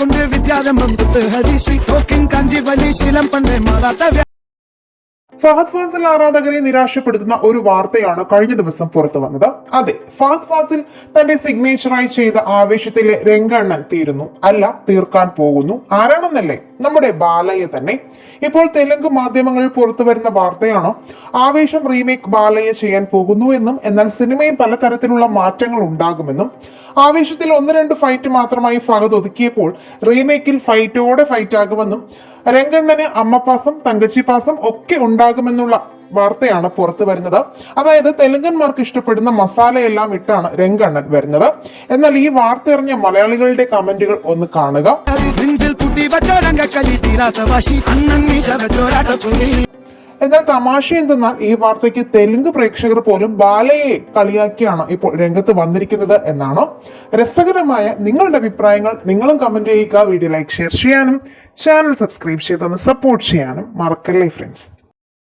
കൊണ്ട് വിദ്യാരംഭം പുത്ത് ഹരിശ്രീ തോക്കിൻ കാഞ്ചി വലി ശീലം പണ്ടേ മാറാത്ത ഫഹദ് ഫാസിൽ ആരാധകരെ നിരാശപ്പെടുത്തുന്ന ഒരു വാർത്തയാണ് കഴിഞ്ഞ ദിവസം പുറത്തു വന്നത്. അതെ ഫഹദ് ഫാസിൽ തന്റെ സിഗ്നേച്ചറായി ചെയ്ത ആവേശത്തിലെ രംഗണ്ണൻ തീരുന്നു. അല്ല തീർക്കാൻ പോകുന്നു. ആരാണെന്നല്ലേ? നമ്മുടെ ബാലയെ തന്നെ. ഇപ്പോൾ തെലുങ്ക് മാധ്യമങ്ങളിൽ പുറത്തു വരുന്ന വാർത്തയാണ് ആവേശം റീമേക്ക് ബാലയെ ചെയ്യാൻ പോകുന്നു എന്നും എന്നാൽ സിനിമയിൽ പലതരത്തിലുള്ള മാറ്റങ്ങൾ ഉണ്ടാകുമെന്നും ആവേശത്തിൽ ഒന്ന് രണ്ട് ഫൈറ്റ് മാത്രമായി ഫഹദ് ഒതുക്കിയപ്പോൾ റീമേക്കിൽ ഫൈറ്റോടെ ഫൈറ്റ് ആകുമെന്നും രംഗണ്ണന് അമ്മപ്പാസം തങ്കച്ചിപ്പാസം ഒക്കെ ഉണ്ടാകുമെന്നുള്ള വാർത്തയാണ് പുറത്തു വരുന്നത്. അതായത് തെലുങ്കന്മാർക്ക് ഇഷ്ടപ്പെടുന്ന മസാലയെല്ലാം ഇട്ടാണ് രംഗണ്ണൻ വരുന്നത്. എന്നാൽ ഈ വാർത്ത എറിഞ്ഞ മലയാളികളുടെ കമന്റുകൾ ഒന്ന് കാണുക. എന്നാൽ തമാശ എന്തെന്നാൽ ഈ വാർത്തയ്ക്ക് തെലുങ്ക് പ്രേക്ഷകർ പോലും ബാലയെ കളിയാക്കിയാണ് ഇപ്പോൾ രംഗത്ത് വന്നിരിക്കുന്നത് എന്നാണ്. രസകരമായ നിങ്ങളുടെ അഭിപ്രായങ്ങൾ നിങ്ങളും കമന്റ് ചെയ്യുക വീഡിയോ ലൈക്ക് ഷെയർ ചെയ്യാനും ചാനൽ സബ്സ്ക്രൈബ് ചെയ്തൊന്ന് സപ്പോർട്ട് ചെയ്യാനും മറക്കല്ലേ ഫ്രണ്ട്സ്